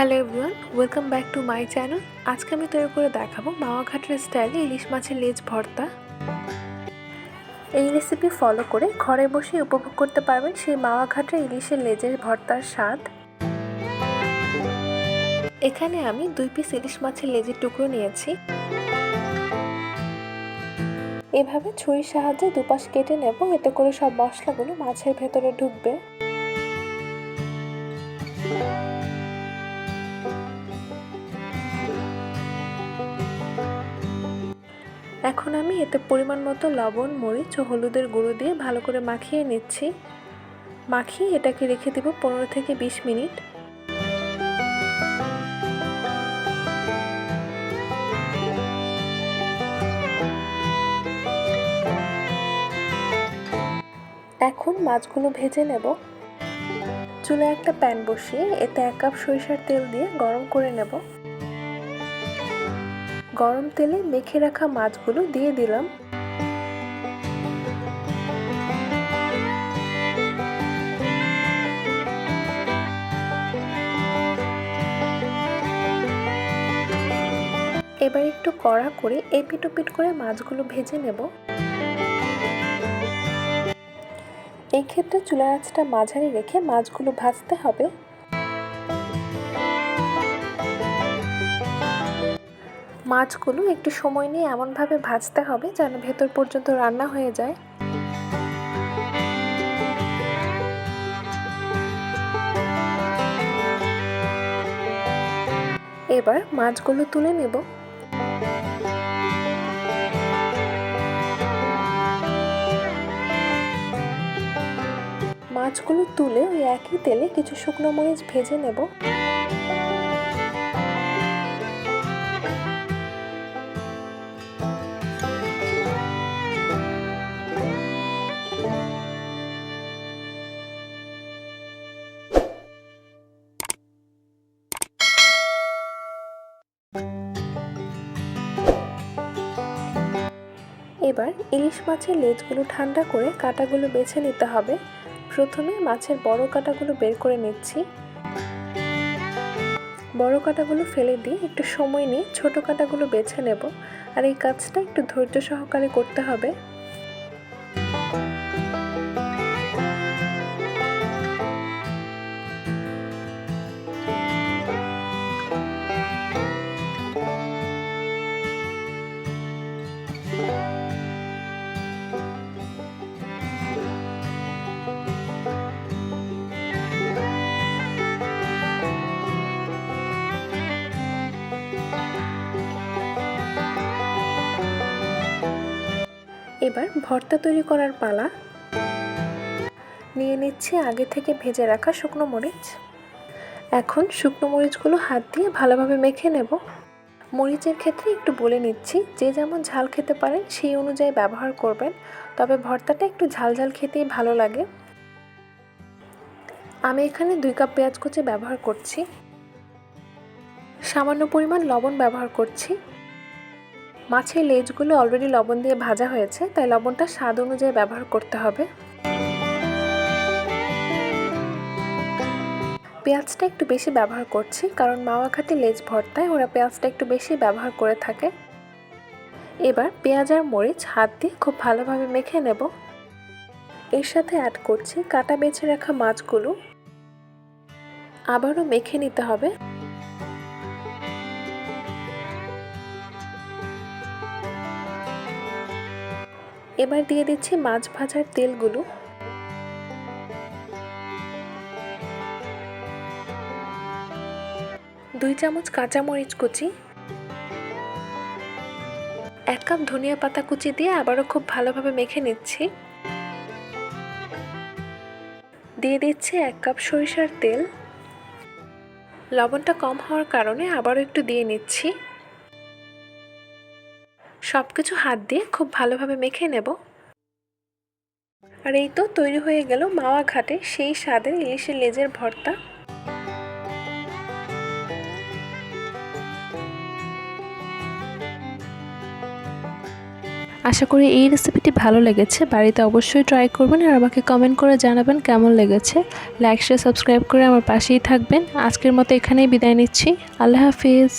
Hello everyone welcome back to my channel আজকে আমি তৈরি করে দেখাবো মাওয়া ঘাটের স্টাইলে ইলিশ মাছের লেজ ভর্তা। এই রেসিপি ফলো করে ঘরে বসে উপভোগ করতে পারবেন সেই মাওয়া ঘাটের ইলিশের লেজের ভর্তার স্বাদ। এখানে আমি দুই পিস ইলিশ মাছের লেজের টুকরো নিয়েছি। এভাবে ছুরির সাহায্যে দুপাশ কেটে নেব, এতে করে সব মশলাগুলো মাছের ভেতরে ঢুকবে। এখন আমি এতে পরিমাণ মতো লবণ, মরিচ ও হলুদের গুঁড়ো দিয়ে ভালো করে মাখিয়ে নিচ্ছি। মাখিয়ে এটাকে রেখে দেব পনেরো থেকে বিশ মিনিট। এখন মাছগুলো ভেজে নেব। চুলে একটা প্যান বসিয়ে এতে এক কাপ সরিষার তেল দিয়ে গরম করে নেব। গরম তেলে মেখে রাখা মাছগুলো দিয়ে দিলাম। এবার একটু কড়া করে এপিটোপিট করে মাছগুলো ভেজে নেব। এই ক্ষেত্রে চুলা আঁচটা মাঝারি রেখে মাছগুলো ভাজতে হবে। মাছগুলো একটু সময় নিয়ে এমনভাবে ভাজতে হবে যেন ভেতর পর্যন্ত রান্না হয়ে যায়। এবার মাছগুলো তুলে নেব। মাছগুলো তুলে ওই একই তেলে কিছু শুকনো মরিচ ভেজে নেব। এবার ইলিশ মাছের লেজগুলো ঠান্ডা করে কাটাগুলো বেছে নিতে হবে। প্রথমে মাছের বড় কাটাগুলো বের করে নিচ্ছি। বড় কাটাগুলো ফেলে দিয়ে একটু সময় নিয়ে ছোট কাটাগুলো বেছে নেব। আর এই কাজটা একটু ধৈর্য সহকারে করতে হবে। এবার ভর্তা তৈরি করার পালা। নিয়ে নিচ্ছি আগে থেকে ভেজে রাখা শুকনো মরিচ। এখন শুকনো মরিচগুলো হাত দিয়ে ভালোভাবে মেখে নেব। মরিচের ক্ষেত্রে একটু বলে নিচ্ছি, যে যেমন ঝাল খেতে পারেন সেই অনুযায়ী ব্যবহার করবেন, তবে ভর্তাটা একটু ঝাল ঝাল খেতেই ভালো লাগে। আমি এখানে দুই কাপ পেঁয়াজ কুচি ব্যবহার করছি। সামান্য পরিমাণ লবণ ব্যবহার করছি। মাছের লেজগুলো অলরেডি লবণ দিয়ে ভাজা হয়েছে, তাই লবণটা স্বাদ অনুযায়ী ব্যবহার করতে হবে। পেঁয়াজটা একটু বেশি ব্যবহার করছি, কারণ মাওয়া খাটি লেজ ভর্তায় ওরা পেঁয়াজটা একটু বেশি ব্যবহার করে থাকে। এবার পেঁয়াজ আর মরিচ হাত দিয়ে খুব ভালোভাবে মেখে নেব। এর সাথে অ্যাড করছি কাটা বেছে রাখা মাছগুলো। আবারও মেখে নিতে হবে। এবার দিয়ে দিচ্ছি মাছ ভাজার তেলগুলো। দুই চামচ কাঁচামরিচ কুচি। এক কাপ ধনিয়া পাতা কুচি দিয়ে আবারও খুব ভালোভাবে মেখে নিচ্ছি। দিয়ে দিচ্ছি এক কাপ সরিষার তেল। লবণটা কম হওয়ার কারণে আবারও একটু দিয়ে নিচ্ছি। সব কিছু হাত দিয়ে খুব ভালোভাবে মেখে নেব। আর এই তো তৈরি হয়ে গেল মাওয়া ঘাটে সেই স্বাদের ইলিশের লেজের ভর্তা। আশা করি এই রেসিপিটি ভালো লেগেছে। বাড়িতে অবশ্যই ট্রাই করবেন আর আমাকে কমেন্ট করে জানাবেন কেমন লেগেছে। লাইক, শেয়ার, সাবস্ক্রাইব করে আমার পাশেই থাকবেন। আজকের মতো এখানেই বিদায় নিচ্ছি। আল্লাহ হাফিজ।